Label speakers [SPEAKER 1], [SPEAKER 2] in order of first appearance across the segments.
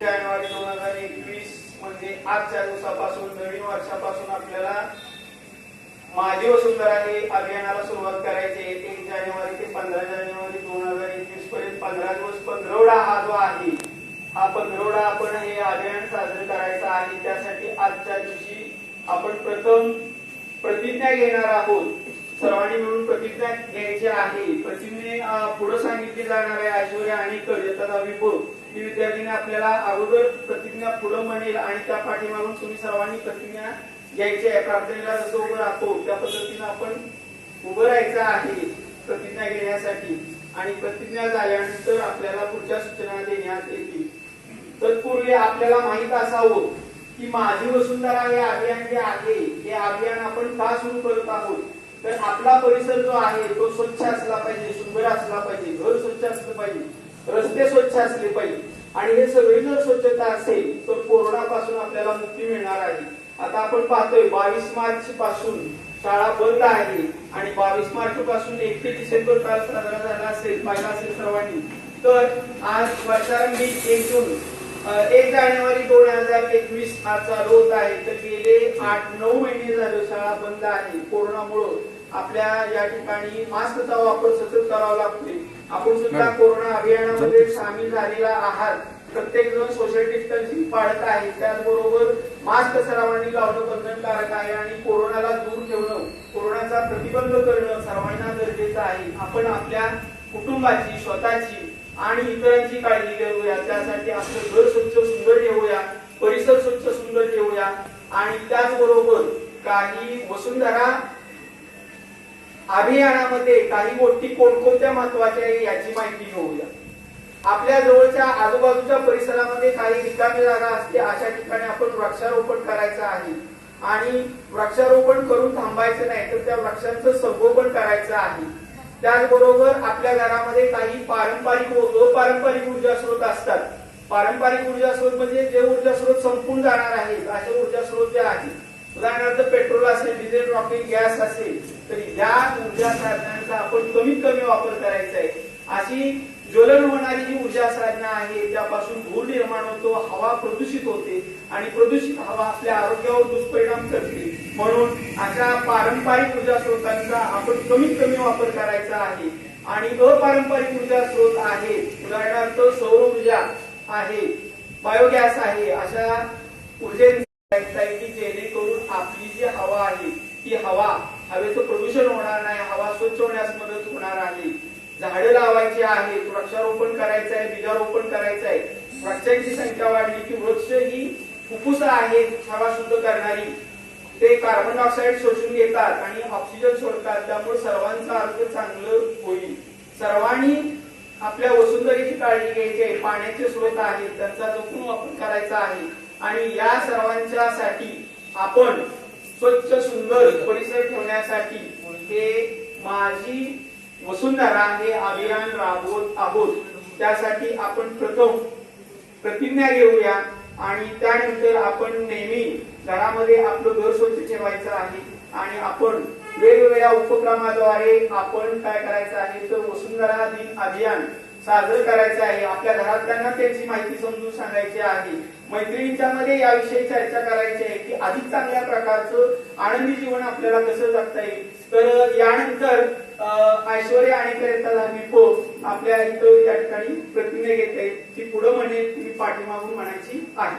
[SPEAKER 1] जानेवारी दोन हजार एकवीस म्हणजे आजच्या दिवसापासून नवीन वर्षापासून आपल्याला माझी वसुंधरा आहे अभियानाला सुरुवात करायची आहे. एक जानेवारी ते पंधरा जानेवारी दोन हजार एकवीस पर्यंत पंधरा दिवस पंधरवडा हा जो आहे हा पंधरवडा आपण हे अभियान साजरे करायचं आहे. त्यासाठी आजच्या दिवशी आपण प्रथम प्रतिज्ञा घेणार आहोत. सर्वांनी मिळून प्रतिज्ञा घ्यायची आहे. प्रतिज्ञे पुढे सांगितली जाणार आहे ऐश्वर्या आणि यथा विभोग ही विद्यार्थीने आपल्याला अगोदर प्रतिज्ञा पुढे म्हणेल आणि त्या पाठीमागून तुम्ही सर्वांनी प्रतिज्ञा घ्यायची आहे. प्रार्थनेला जसं उभं राहतो त्या पद्धतीनं आपण उभं राहायचं आहे प्रतिज्ञा घेण्यासाठी. आणि प्रतिज्ञा झाल्यानंतर आपल्याला पुढच्या सूचना देण्यात येतील. तत्पूर्वी आपल्याला माहीत असावं की माझी वसुंधरा हे अभियान जे आहे हे अभियान आपण का सुरू करत आहोत? तर आपला परिसर जो आहे तो स्वच्छ असला पाहिजे सुंदर असला पाहिजे घर स्वच्छ असलं पाहिजे रस्ते स्वच्छ असले पाहिजे. आणि हे सगळी जर स्वच्छता असेल तर कोरोनापासून आपल्याला मुक्ती मिळणार आहे. आता आपण पाहतोय बावीस मार्च पासून शाळा बंद आहे आणि बावीस मार्च पासून एक ते डिसेंबर काल साजरा झाला असेल पाहिला असेल सर्वांनी. तर आज वर्षारंभी एक जून एक जानेवारी दोन हजार एकवीस हा चालू होत आहे. तर गेले आठ नऊ महिने झाले शाळा बंद आहे. कोरोनामुळं आपल्या या ठिकाणी मास्कचा वापर सतत करावा लागतोय. आपण सुद्धा कोरोना अभियानामध्ये सामील झालेला आहात. प्रत्येक जण सोशल डिस्टन्सिंग पाळत आहे. त्याचबरोबर मास्क सर्वांनी लावणं बंधनकारक आहे आणि कोरोनाला दूर ठेवणं कोरोनाचा प्रतिबंध करणं सर्वांना गरजेचं आहे. आपण आपल्या कुटुंबाची स्वतःची आणि इतरांची काळजी घेऊया. त्यासाठी आपलं घर स्वच्छ सुंदर ठेवूया परिसर स्वच्छ सुंदर ठेवूया. आणि त्याचबरोबर काही वसुंधरा अभियानामध्ये काही गोष्टी कोणकोणत्या महत्त्वाच्या आहे याची माहिती घेऊया. आपल्या जवळच्या आजूबाजूच्या परिसरामध्ये काही रिकामी जागा असते अशा ठिकाणी आपण वृक्षारोपण करायचं आहे. आणि वृक्षारोपण करून थांबायचं नाही तर त्या वृक्षांचं संगोपन करायचं आहे. त्याचबरोबर आपल्या घरामध्ये काही पारंपरिक व अपारंपरिक ऊर्जा स्रोत असतात. पारंपरिक ऊर्जा स्रोत म्हणजे जे ऊर्जा स्रोत संपून जाणार आहेत असे ऊर्जा स्रोत जे आहेत. उदाहरणार्थ पेट्रोल असेल डिझेल रॉकेल गॅस असेल तर या ऊर्जा साधनांचा आपण कमीत कमी वापर करायचा आहे. अशी ज्वलन होणारी जी ऊर्जा साधना आहे त्यापासून धूर निर्माण होतो हवा प्रदूषित होते आणि प्रदूषित हवा आपल्या आरोग्यावर दुष्परिणाम करते. म्हणून अशा पारंपरिक ऊर्जा स्रोतांचा आपण कमीत कमी वापर करायचा आहे. आणि अपारंपरिक ऊर्जा स्रोत आहे. उदाहरणार्थ सौर ऊर्जा आहे बायोगॅस आहे अशा ऊर्जेचा की जेणेकरून आपली जी हवा आहे ती हवा हवेचं प्रदूषण होणार नाही हवा स्वच्छ होण्यास मदत होणार आहे. झाडं लावायची आहेत वृक्षारोपण करायचं आहे बीजारोपण करायचं आहे वृक्षांची संख्या वाढली की वृक्ष ही फुफ्फुस आहेत हवा शुद्ध करणारी. ते कार्बन डायऑक्साईड शोषून घेतात आणि ऑक्सिजन सोडतात. त्यामुळे सर्वांचं आरोग्य चांगलं होईल. सर्वांनी आपल्या वसुंधरेची काळजी घ्यायची. आहे पाण्याचे स्रोत आहेत त्यांचा जपून वापर करायचा आहे. आणि या सर्वांच्या साठी आपण स्वच्छ सुंदर परिसर ठेवण्यासाठी हे माझी वसुंधरा हे अभियान राबवत आहोत. त्यासाठी आपण प्रथम प्रतिज्ञा घेऊया आणि त्यानंतर आपण नेहमी घरामध्ये आपलं घर स्वच्छ ठेवायचं आहे आणि आपण वेगवेगळ्या उपक्रमाद्वारे आपण काय करायचं आहे तर वसुंधरा दिन अभियान साजरं करायचं आहे. आपल्या घरातल्यांना त्याची माहिती समजून सांगायची आहे. मैत्रिणींच्या मध्ये याविषयी चर्चा करायची आहे की अधिक चांगल्या प्रकारचं आनंदी जीवन आपल्याला कसं जगता येईल? तर यानंतर ऐश्वर्या आणि करिता धार्मिको आपल्या इथं या ठिकाणी प्रतिज्ञा घेत आहेत ती पुढं म्हणे तुम्ही पाठीमागून म्हणायची आहे.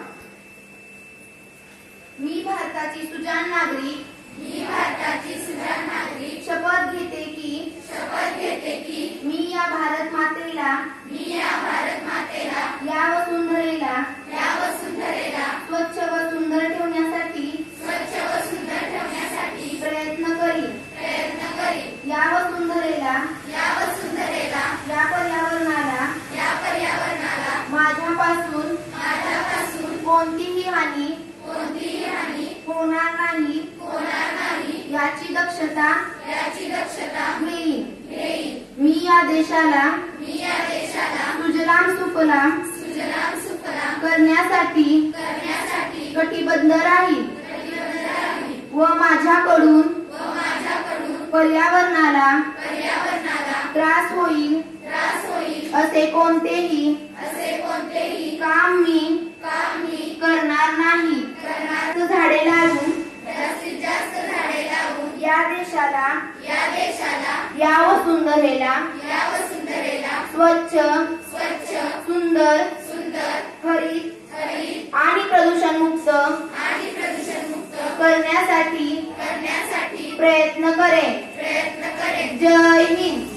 [SPEAKER 2] मी भारताची सुजाण नागरिक
[SPEAKER 3] मी भारताची सुजाण नागरिक.
[SPEAKER 2] शपथ घेते की
[SPEAKER 3] शपथ घेते की
[SPEAKER 2] मी या भारत मातेला
[SPEAKER 3] मी या भारत मातेला
[SPEAKER 2] या वसुंधरेला
[SPEAKER 3] या वसुंधरेला
[SPEAKER 2] स्वच्छ व सुंदर ठेवण्यासाठी
[SPEAKER 3] स्वच्छ व सुंदर ठेवण्यासाठी
[SPEAKER 2] प्रयत्न करीन
[SPEAKER 3] प्रयत्न करीन
[SPEAKER 2] या वसुंधरेला
[SPEAKER 3] या वसुंधरेला
[SPEAKER 2] या पर्यावरणाला
[SPEAKER 3] या पर्यावरणाला
[SPEAKER 2] माझ्यापासून
[SPEAKER 3] माझ्यापासून
[SPEAKER 2] कोणतीही हानी
[SPEAKER 3] कोणतीही हानी
[SPEAKER 2] होणार नाही
[SPEAKER 3] होणार नाही
[SPEAKER 2] याची दक्षता
[SPEAKER 3] याची दक्षता
[SPEAKER 2] घेईन मी या देशाला
[SPEAKER 3] मी या देशाला
[SPEAKER 2] सुजलाम सुफलाम
[SPEAKER 3] सुजलाम सुफलाम
[SPEAKER 2] करण्यासाठी
[SPEAKER 3] करण्यासाठी
[SPEAKER 2] कटिबद्ध राहील. व माझ्याकडून पर्यावरणाला
[SPEAKER 3] पर्यावरणाला
[SPEAKER 2] त्रास होईल.
[SPEAKER 3] त्रास होईल.
[SPEAKER 2] असे कोणतेही
[SPEAKER 3] असे कोणतेही
[SPEAKER 2] काम मी
[SPEAKER 3] काम मी
[SPEAKER 2] करणार नाही.
[SPEAKER 3] करणार झाडे लावून
[SPEAKER 2] या देशाला
[SPEAKER 3] या देशाला
[SPEAKER 2] या वसुंधरेला
[SPEAKER 3] या वसुंधरेला
[SPEAKER 2] स्वच्छ
[SPEAKER 3] स्वच्छ
[SPEAKER 2] सुंदर
[SPEAKER 3] सुंदर
[SPEAKER 2] हरित
[SPEAKER 3] हरित
[SPEAKER 2] आणि प्रदूषणमुक्त
[SPEAKER 3] आणि प्रदूषणमुक्त
[SPEAKER 2] करण्यासाठी
[SPEAKER 3] करण्यासाठी
[SPEAKER 2] प्रयत्न करेन.
[SPEAKER 3] प्रयत्न करेन.
[SPEAKER 2] जय हिंद.